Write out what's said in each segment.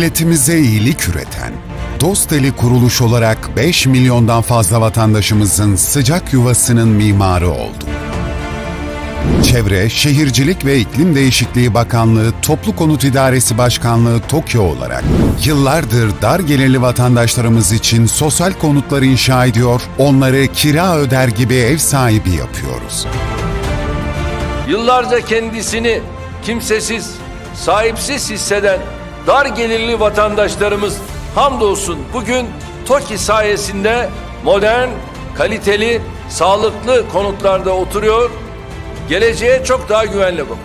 Milletimize iyilik üreten, dost eli kuruluş olarak 5 milyondan fazla vatandaşımızın sıcak yuvasının mimarı oldu. Çevre, Şehircilik ve İklim Değişikliği Bakanlığı Toplu Konut İdaresi Başkanlığı TOKİO olarak yıllardır dar gelirli vatandaşlarımız için sosyal konutlar inşa ediyor, onları kira öder gibi ev sahibi yapıyoruz. Yıllarca kendisini kimsesiz, sahipsiz hisseden dar gelirli vatandaşlarımız hamdolsun bugün TOKİ sayesinde modern, kaliteli, sağlıklı konutlarda oturuyor, geleceğe çok daha güvenle bakıyor.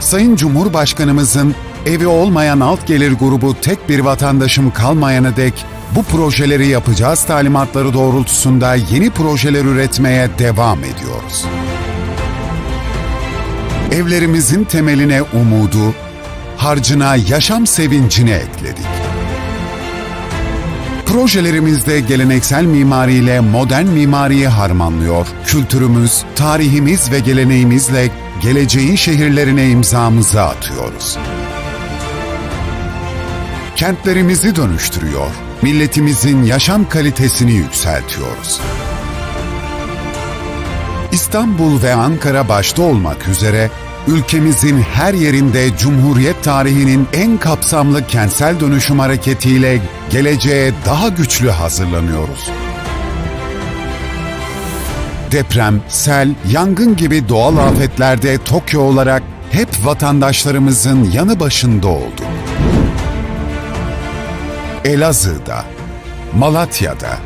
Sayın Cumhurbaşkanımızın evi olmayan alt gelir grubu tek bir vatandaşım kalmayana dek bu projeleri yapacağız talimatları doğrultusunda yeni projeler üretmeye devam ediyoruz. Evlerimizin temeline umudu, harcına yaşam sevincini ekledik. Projelerimizde geleneksel mimariyle modern mimariyi harmanlıyor, kültürümüz, tarihimiz ve geleneğimizle geleceğin şehirlerine imzamızı atıyoruz. Kentlerimizi dönüştürüyor, milletimizin yaşam kalitesini yükseltiyoruz. İstanbul ve Ankara başta olmak üzere ülkemizin her yerinde Cumhuriyet tarihinin en kapsamlı kentsel dönüşüm hareketiyle geleceğe daha güçlü hazırlanıyoruz. Deprem, sel, yangın gibi doğal afetlerde Tokyo olarak hep vatandaşlarımızın yanı başında olduk. Elazığ'da, Malatya'da,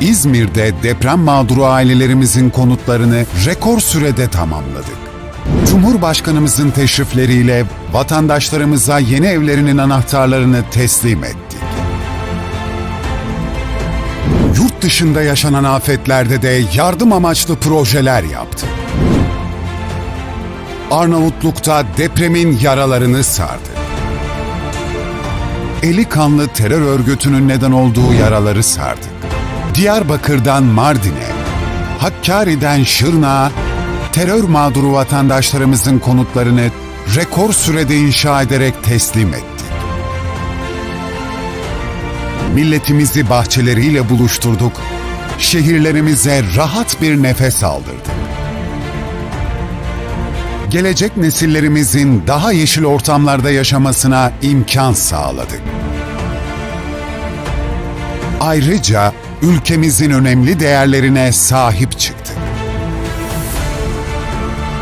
İzmir'de deprem mağduru ailelerimizin konutlarını rekor sürede tamamladık. Cumhurbaşkanımızın teşrifleriyle vatandaşlarımıza yeni evlerinin anahtarlarını teslim ettik. Yurt dışında yaşanan afetlerde de yardım amaçlı projeler yaptık. Arnavutluk'ta depremin yaralarını sardık. Eli kanlı terör örgütünün neden olduğu yaraları sardık. Diyarbakır'dan Mardin'e, Hakkari'den Şırnak'a terör mağduru vatandaşlarımızın konutlarını rekor sürede inşa ederek teslim ettik. Milletimizi bahçeleriyle buluşturduk, şehirlerimize rahat bir nefes aldırdık. Gelecek nesillerimizin daha yeşil ortamlarda yaşamasına imkan sağladık. Ayrıca ülkemizin önemli değerlerine sahip çıktık.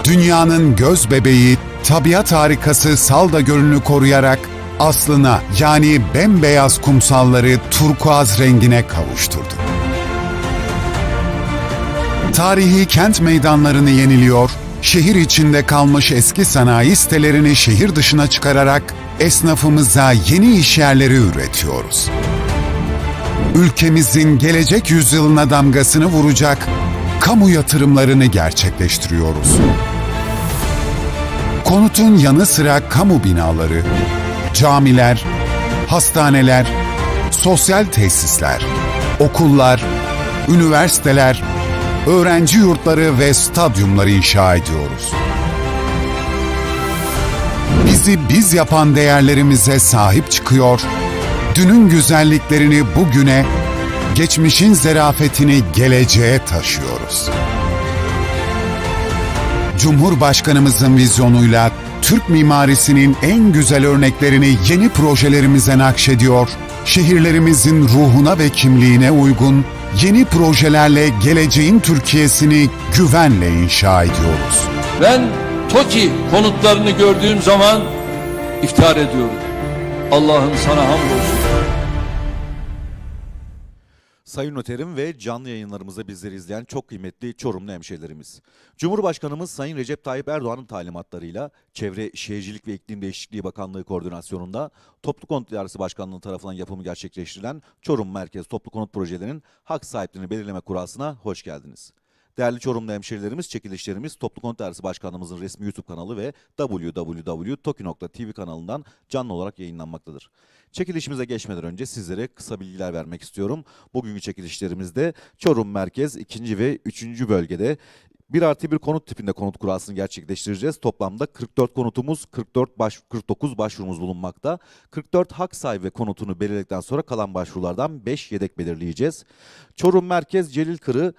Dünyanın göz bebeği, tabiat harikası Salda Gölü'nü koruyarak aslına yani bembeyaz kumsalları turkuaz rengine kavuşturduk. Tarihi kent meydanlarını yeniliyor, şehir içinde kalmış eski sanayi sitelerini şehir dışına çıkararak esnafımıza yeni iş yerleri üretiyoruz ülkemizin gelecek yüzyılına damgasını vuracak kamu yatırımlarını gerçekleştiriyoruz. Konutun yanı sıra kamu binaları, camiler, hastaneler, sosyal tesisler, okullar, üniversiteler, öğrenci yurtları ve stadyumları inşa ediyoruz. Bizi biz yapan değerlerimize sahip çıkıyor, dünün güzelliklerini bugüne, geçmişin zerafetini geleceğe taşıyoruz. Cumhurbaşkanımızın vizyonuyla Türk mimarisinin en güzel örneklerini yeni projelerimize nakşediyor, şehirlerimizin ruhuna ve kimliğine uygun yeni projelerle geleceğin Türkiye'sini güvenle inşa ediyoruz. Ben TOKİ konutlarını gördüğüm zaman iftihar ediyorum. Allah'ım sana hamdolsun. Sayın Noterim ve canlı yayınlarımızda bizleri izleyen çok kıymetli Çorumlu hemşehrilerimiz. Cumhurbaşkanımız Sayın Recep Tayyip Erdoğan'ın talimatlarıyla Çevre Şehircilik ve İklim Değişikliği Bakanlığı koordinasyonunda Toplu Konut İdaresi Başkanlığı tarafından yapımı gerçekleştirilen Çorum Merkez Toplu Konut Projelerinin hak sahipliğini belirleme kurasına hoş geldiniz. Değerli Çorumlu hemşehrilerimiz, çekilişlerimiz Toplu Konut İdaresi Başkanlığımızın resmi YouTube kanalı ve www.toki.tv kanalından canlı olarak yayınlanmaktadır. Çekilişimize geçmeden önce sizlere kısa bilgiler vermek istiyorum. Bugünkü çekilişlerimizde Çorum Merkez 2. ve 3. bölgede 1 artı 1 konut tipinde konut kurasını gerçekleştireceğiz. Toplamda 44 konutumuz, 44 baş, 49 başvurumuz bulunmakta. 44 hak sahibi konutunu belirledikten sonra kalan başvurulardan 5 yedek belirleyeceğiz. Çorum Merkez Celil Kırı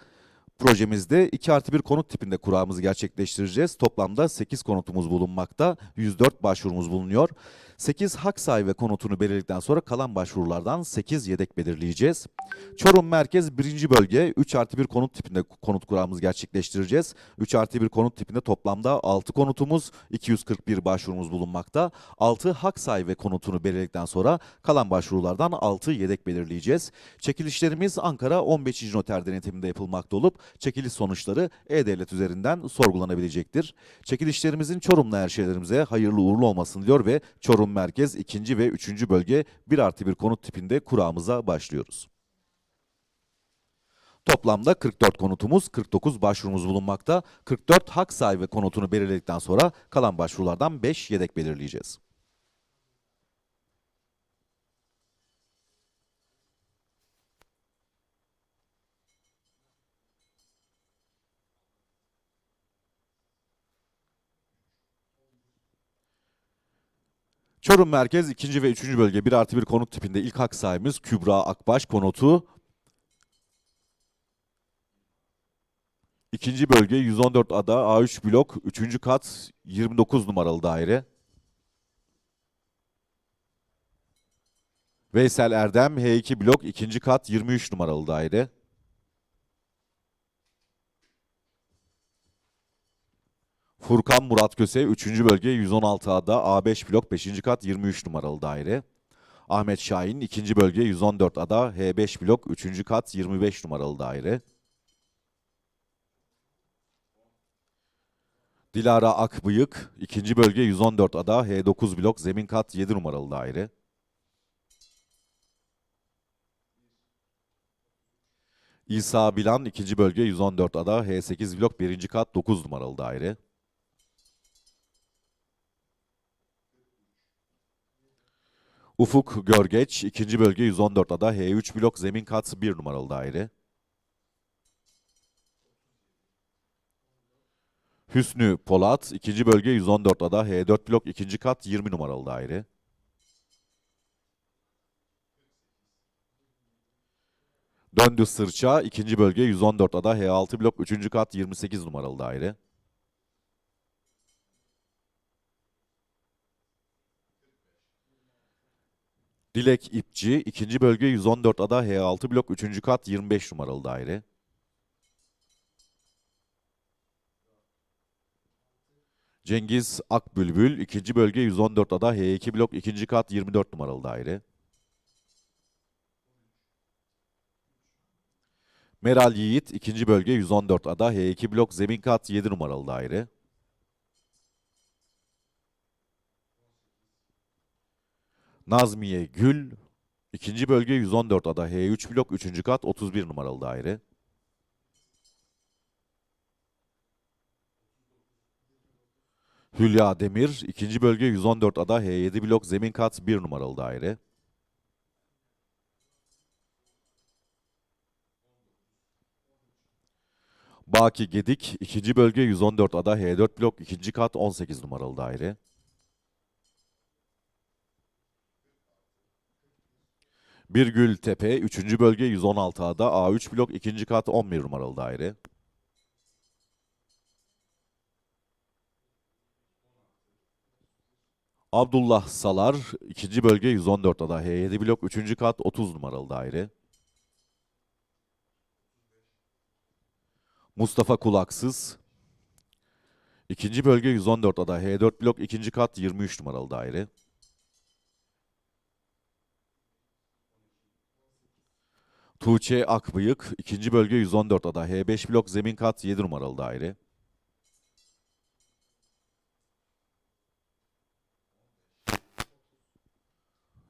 projemizde 2 artı 1 konut tipinde kurağımızı gerçekleştireceğiz. Toplamda 8 konutumuz bulunmakta. 104 başvurumuz bulunuyor. 8 hak sahibi konutunu belirledikten sonra kalan başvurulardan 8 yedek belirleyeceğiz. Çorum Merkez 1. Bölge 3 artı 1 konut tipinde konut kurağımızı gerçekleştireceğiz. 3 artı 1 konut tipinde toplamda 6 konutumuz, 241 başvurumuz bulunmakta. 6 hak sahibi konutunu belirledikten sonra kalan başvurulardan 6 yedek belirleyeceğiz. Çekilişlerimiz Ankara 15. Noter denetiminde yapılmakta olup çekiliş sonuçları E-Devlet üzerinden sorgulanabilecektir. Çekilişlerimizin Çorumlu erşelerimize hayırlı uğurlu olmasını diliyor ve Çorum Merkez 2. ve 3. Bölge 1 artı 1 konut tipinde kurağımıza başlıyoruz. Toplamda 44 konutumuz, 49 başvurumuz bulunmakta. 44 hak sahibi konutunu belirledikten sonra kalan başvurulardan 5 yedek belirleyeceğiz. Çorum Merkez 2. ve 3. bölge 1 artı 1 konut tipinde ilk hak sahibimiz Kübra Akbaş konutu. İkinci bölge 114 ada A3 blok 3. kat 29 numaralı daire. Veysel Erdem H2 blok 2. kat 23 numaralı daire. Furkan Murat Köse 3. bölge 116 ada A5 blok 5. kat 23 numaralı daire. Ahmet Şahin 2. bölge 114 ada H5 blok 3. kat 25 numaralı daire. Dilara Akbıyık 2. bölge 114 ada H9 blok zemin kat 7 numaralı daire. İsa Bilan 2. bölge 114 ada H8 blok 1. kat 9 numaralı daire. Ufuk Görgeç 2. bölge 114 ada H3 blok zemin kat 1 numaralı daire. Hüsnü Polat 2. bölge 114 ada H4 blok 2. kat 20 numaralı daire. Döndü Sırça 2. bölge 114 ada H6 blok 3. kat 28 numaralı daire. Dilek İpçi 2. bölge 114 ada H6 blok 3. kat 25 numaralı daire. Cengiz Akbülbül 2. bölge 114 ada H2 blok 2. kat 24 numaralı daire. Meral Yiğit 2. bölge 114 ada H2 blok zemin kat 7 numaralı daire. Nazmiye Gül 2. bölge 114 ada H3 blok 3. kat 31 numaralı daire. Hülya Demir 2. bölge 114 ada H7 blok zemin kat 1 numaralı daire. Baki Gedik 2. bölge 114 ada H4 blok 2. kat 18 numaralı daire. Birgül Tepe 3. bölge 116 ada A3 blok 2. kat 11 numaralı daire. Abdullah Salar 2. bölge 114 ada H7 blok 3. kat 30 numaralı daire. Mustafa Kulaksız 2. bölge 114 ada H4 blok 2. kat 23 numaralı daire. Tuğçe Akbıyık 2. bölge 114 ada H5 blok zemin kat 7 numaralı daire.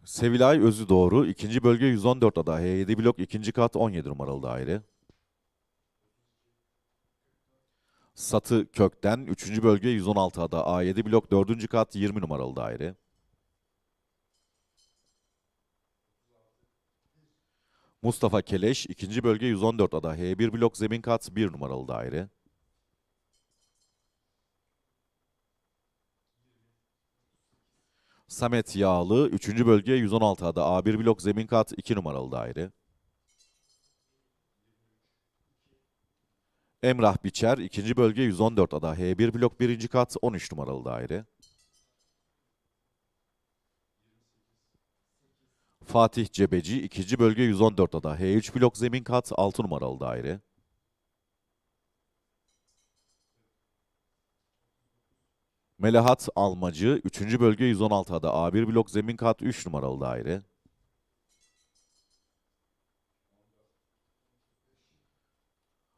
Sevilay Özü Doğru 2. bölge 114 ada H7 blok 2. kat 17 numaralı daire. Satı Kökten 3. bölge 116 ada A7 blok 4. kat 20 numaralı daire. Mustafa Keleş 2. bölge 114 ada H1 blok zemin kat 1 numaralı daire. Samet Yağlı 3. bölge 116 ada A1 blok zemin kat 2 numaralı daire. Emrah Biçer 2. bölge 114 ada H1 blok 1. kat 13 numaralı daire. Fatih Cebeci 2. bölge 114 ada H3 blok zemin kat 6 numaralı daire. Melahat Almacı 3. bölge 116 ada A1 blok zemin kat 3 numaralı daire.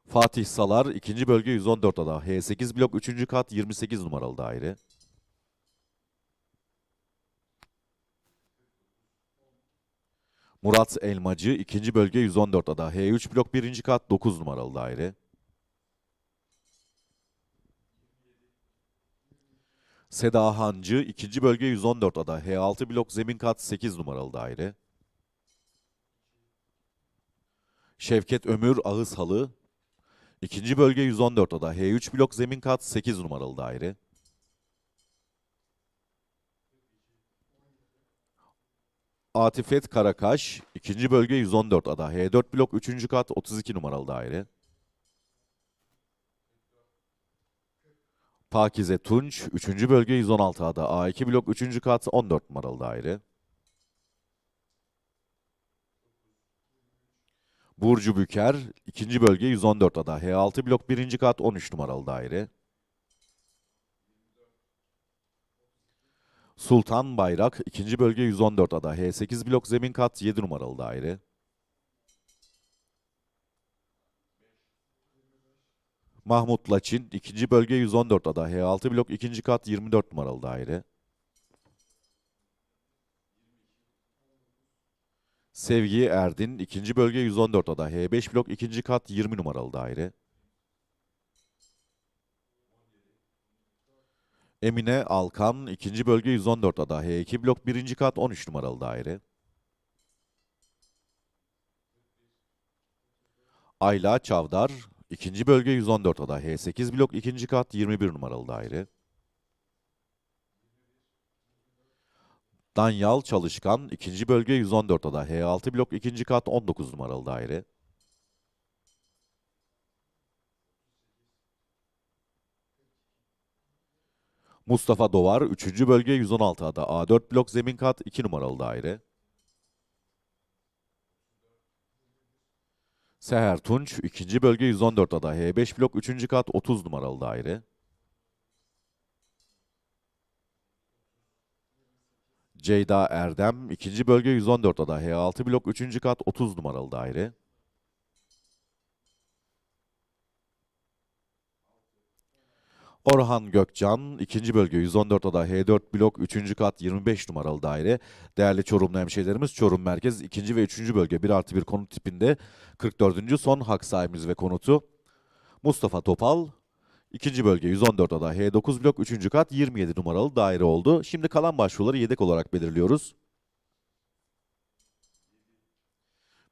Fatih Salar 2. bölge 114 ada H8 blok 3. kat 28 numaralı daire. Murat Elmacı 2. bölge 114 ada H3 blok 1. kat 9 numaralı daire. Seda Hancı 2. bölge 114 ada H6 blok zemin kat 8 numaralı daire. Şevket Ömür Ağız Halı 2. bölge 114 ada H3 blok zemin kat 8 numaralı daire. Atifet Karakaş 2. bölge 114 ada H4 blok 3. kat 32 numaralı daire. Pakize Tunç 3. bölge 116 ada A2 blok 3. kat 14 numaralı daire. Burcu Büker 2. bölge 114 ada H6 blok 1. kat 13 numaralı daire. Sultan Bayrak 2. bölge 114 ada H8 blok zemin kat 7 numaralı daire. Mahmut Laçin 2. bölge 114 ada H6 blok 2. kat 24 numaralı daire. Sevgi Erdin 2. bölge 114 ada H5 blok 2. kat 20 numaralı daire. Emine Alkan 2. bölge 114 ada H2 blok 1. kat 13 numaralı daire. Ayla Çavdar 2. bölge 114 ada H8 blok 2. kat 21 numaralı daire. Danyal Çalışkan 2. bölge 114 ada H6 blok 2. kat 19 numaralı daire. Mustafa Dovar 3. bölge 116 ada A4 blok zemin kat 2 numaralı daire. Seher Tunç 2. bölge 114 ada H5 blok 3. kat 30 numaralı daire. Ceyda Erdem 2. bölge 114 ada H6 blok 3. kat 30 numaralı daire. Orhan Gökcan 2. bölge 114 ada H4 blok 3. kat 25 numaralı daire. Değerli Çorumlu hemşehrilerimiz Çorum Merkez 2. ve 3. bölge 1 artı 1 konut tipinde 44. son hak sahibimiz ve konutu Mustafa Topal 2. bölge 114 ada H9 blok 3. kat 27 numaralı daire oldu. Şimdi kalan başvuruları yedek olarak belirliyoruz.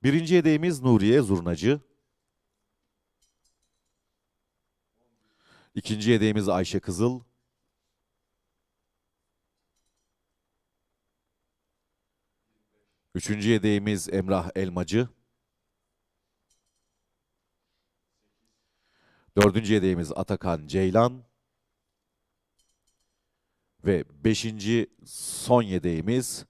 Birinci yedeğimiz Nuriye Zurnacı. İkinci yedeğimiz Ayşe Kızıl. Üçüncü yedeğimiz Emrah Elmacı. Dördüncü yedeğimiz Atakan Ceylan. Ve beşinci son yedeğimiz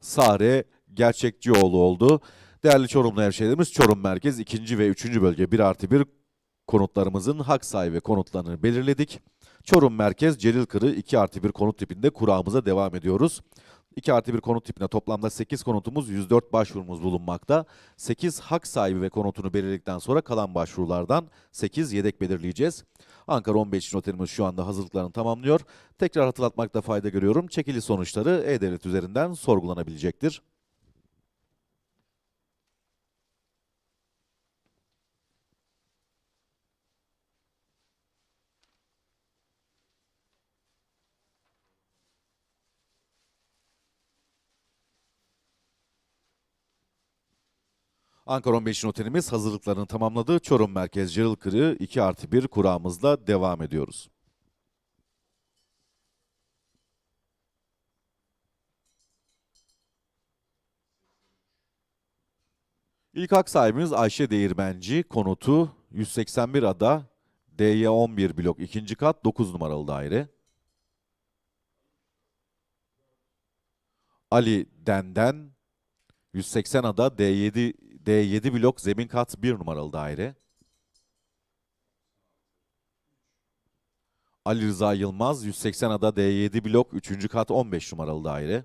Sare Gerçekçioğlu oldu. Değerli Çorumlu hemşehrilerimiz Çorum Merkez 2. ve 3. bölge 1 artı 1 konutlarımızın hak sahibi konutlarını belirledik. Çorum Merkez Celil Kırı 2 artı 1 konut tipinde kuramıza devam ediyoruz. 2 artı 1 konut tipine toplamda 8 konutumuz 104 başvurumuz bulunmakta. 8 hak sahibi ve konutunu belirledikten sonra kalan başvurulardan 8 yedek belirleyeceğiz. Ankara 15 noterimiz şu anda hazırlıklarını tamamlıyor. Tekrar hatırlatmakta fayda görüyorum. Çekili sonuçları E-Devlet üzerinden sorgulanabilecektir. Ankara 15'in otelimiz hazırlıklarını tamamladı. Çorum Merkez Cırıl Kırı 2 artı 1 kurağımızla devam ediyoruz. İlk hak sahibimiz Ayşe Değirmenci konutu 181 ada DY11 blok 2. kat 9 numaralı daire. Ali Denden 180 ada D7 D7 blok zemin kat 1 numaralı daire. Ali Rıza Yılmaz 180 ada D7 blok 3. kat 15 numaralı daire.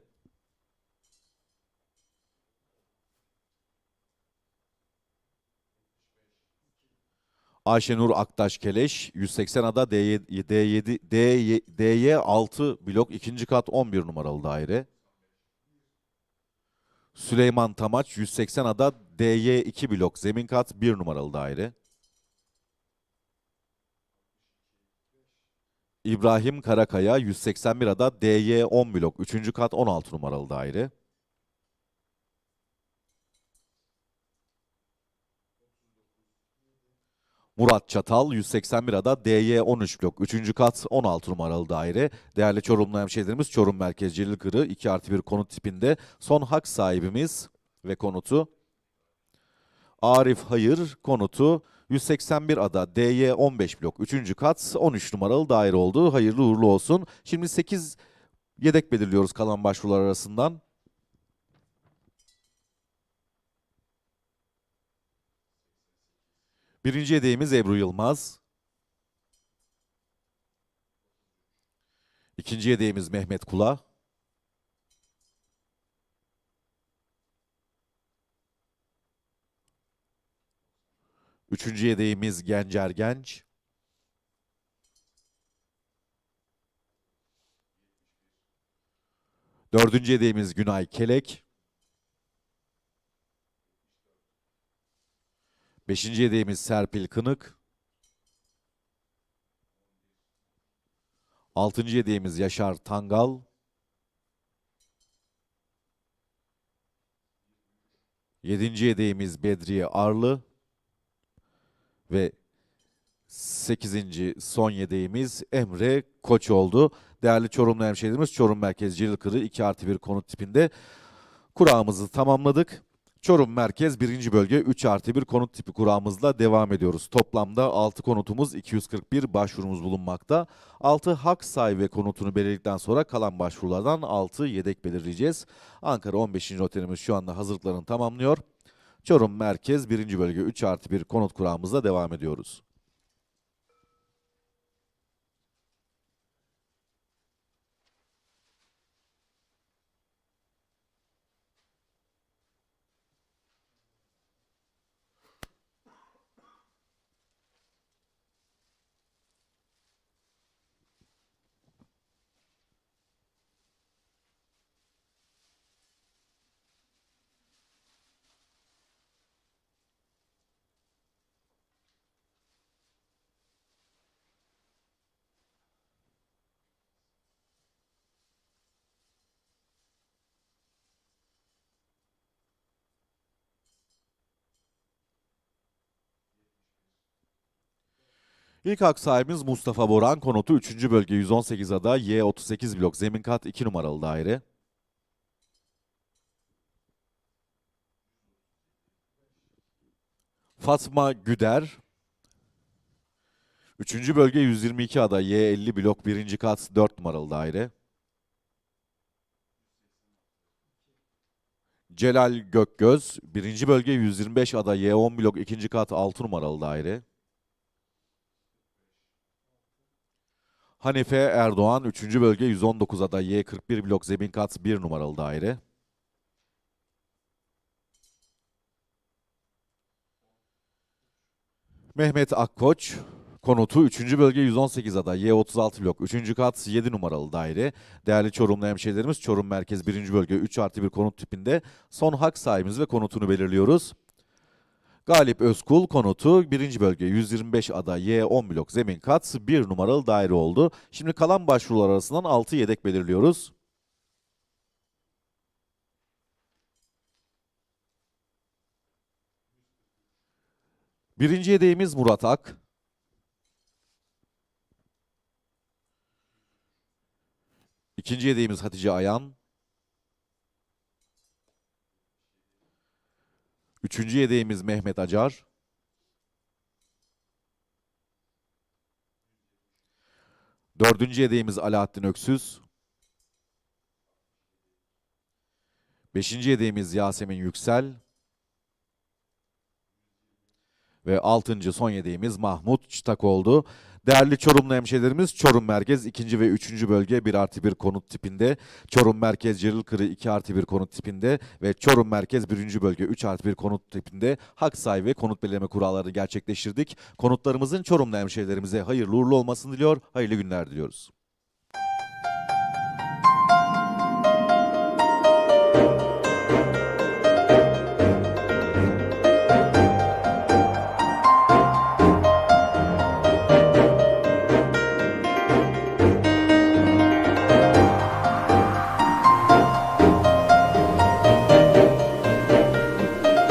Ayşenur Aktaş Keleş 180 ada D7 D7 D DY 6 blok 2. kat 11 numaralı daire. Süleyman Tamaç 180 ada DY 2 blok zemin kat 1 numaralı daire. İbrahim Karakaya 181 ada DY 10 blok 3. kat 16 numaralı daire. Murat Çatal 181 ada DY 13 blok 3. kat 16 numaralı daire. Değerli Çorumlu hemşehrilerimiz Çorum Merkez Celil Kırı 2 artı 1 konut tipinde son hak sahibimiz ve konutu Arif Hayır konutu 181 ada DY 15 blok 3. kat 13 numaralı daire oldu. Hayırlı uğurlu olsun. Şimdi 8 yedek belirliyoruz kalan başvurular arasından. Birinci yedeğimiz Ebru Yılmaz. İkinci yedeğimiz Mehmet Kula. Üçüncü yedeğimiz Gencer Genç. Dördüncü yedeğimiz Günay Kelek. Beşinci yedeğimiz Serpil Kınık. Altıncı yedeğimiz Yaşar Tangal. Yedinci yedeğimiz Bedriye Arlı. Ve sekizinci son yedeğimiz Emre Koç oldu. Değerli Çorumlu hemşehrilerimiz Çorum Merkez Celil Kırı 2 artı 1 konut tipinde kurağımızı tamamladık. Çorum Merkez 1. bölge 3 artı 1 konut tipi kurağımızla devam ediyoruz. Toplamda 6 konutumuz 241 başvurumuz bulunmakta. 6 hak sahibi konutunu belirledikten sonra kalan başvurulardan 6 yedek belirleyeceğiz. Ankara 15. otelimiz şu anda hazırlıklarını tamamlıyor. Çorum Merkez 1. bölge 3 artı 1 konut kurağımızla devam ediyoruz. İlk hak sahibimiz Mustafa Boran konutu 3. bölge 118 ada Y38 blok zemin kat 2 numaralı daire. Fatma Güder 3. bölge 122 ada Y50 blok 1. kat 4 numaralı daire. Celal Gökgöz 1. bölge 125 ada Y10 blok 2. kat 6 numaralı daire. Hanife Erdoğan 3. bölge 119 ada Y41 blok zemin kat 1 numaralı daire. Mehmet Akkoç konutu 3. bölge 118 ada Y36 blok 3. kat 7 numaralı daire. Değerli Çorumlu hemşehrilerimiz Çorum Merkez 1. bölge 3 artı 1 konut tipinde son hak sahibimiz ve konutunu belirliyoruz. Galip Özkul konutu 1. bölge 125 ada Y10 blok zemin kat 1 numaralı daire oldu. Şimdi kalan başvurular arasından 6 yedek belirliyoruz. Birinci yedeğimiz Murat Ak. İkinci yedeğimiz Hatice Ayan. Üçüncü yedeğimiz Mehmet Acar. Dördüncü yedeğimiz Alaaddin Öksüz. Beşinci yedeğimiz Yasemin Yüksel. Ve altıncı son yedeğimiz Mahmut Çıtak oldu. Değerli Çorumlu hemşehrilerimiz Çorum Merkez 2. ve 3. bölge 1 artı 1 konut tipinde. Çorum Merkez Cerilkırı 2 artı 1 konut tipinde ve Çorum Merkez 1. bölge 3 artı 1 konut tipinde hak sahibi ve konut belirleme kurallarını gerçekleştirdik. Konutlarımızın Çorumlu hemşehrilerimize hayırlı uğurlu olmasını diliyor, hayırlı günler diliyoruz.